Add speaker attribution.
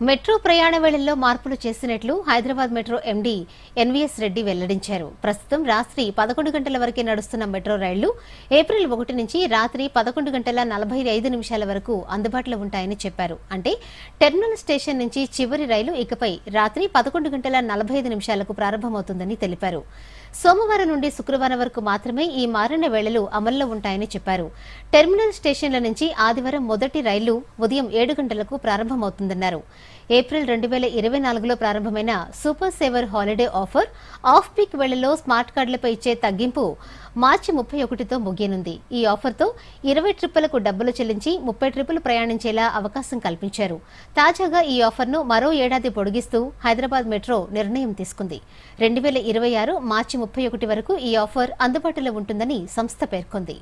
Speaker 1: Metro ప్రయాణ వేళల్లో మార్పులు చేసినట్లు Hyderabad metro MD NVS Reddy వెల్లడించారు. ప్రస్తుతం రాత్రి పదకొండు గంటల వరకే నడుస్తున్న మెట్రో రైళ్ళు ఏప్రిల్ ఒకటి నుంచి రాత్రి పదకొండు గంటల నలభై ఐదు నిమిషాల వరకు అందుబాటులో ఉంటాయని చెప్పారు. అంటే టెర్మినల్ స్టేషన్ నుంచి చివరి రైలు ఇకపై రాత్రి పదకొండు గంటల నలభై ఐదు నిమిషాలకు ప్రారంభమవుతుందని తెలిపారు. సోమవారం నుండి శుక్రవారం వరకు మాత్రమే ఈ మారిన వేళలు అమల్లో ఉంటాయని చెప్పారు. టెర్మినల్ స్టేషన్ల నుంచి ఆదివారం మొదటి రైలు ఉదయం ఏడు గంటలకు ప్రారంభమవుతుందన్నారు. ఏప్రిల్ రెండు వేల ఇరవై నాలుగులో ప్రారంభమైన super saver holiday offer off peak వేళల్లో స్మార్ట్ కార్డులపై ఇచ్చే తగ్గింపు మార్చి ముప్పై ఒకటితో ముగియనుంది. ఈ ఆఫర్తో ఇరవై ట్రిప్పులకు డబ్బులు చెల్లించి ముప్పై ట్రిప్పులు ప్రయాణించేలా అవకాశం కల్పించారు. తాజాగా ఈ ఆఫర్ను మరో ఏడాది పొడిగిస్తూ హైదరాబాద్ మెట్రో నిర్ణయం తీసుకుంది. రెండు వేల ఇరవై ఆరు మార్చి ముప్పై ఒకటి వరకు ఈ ఆఫర్ అందుబాటులో ఉంటుందని సంస్థ పేర్కొంది.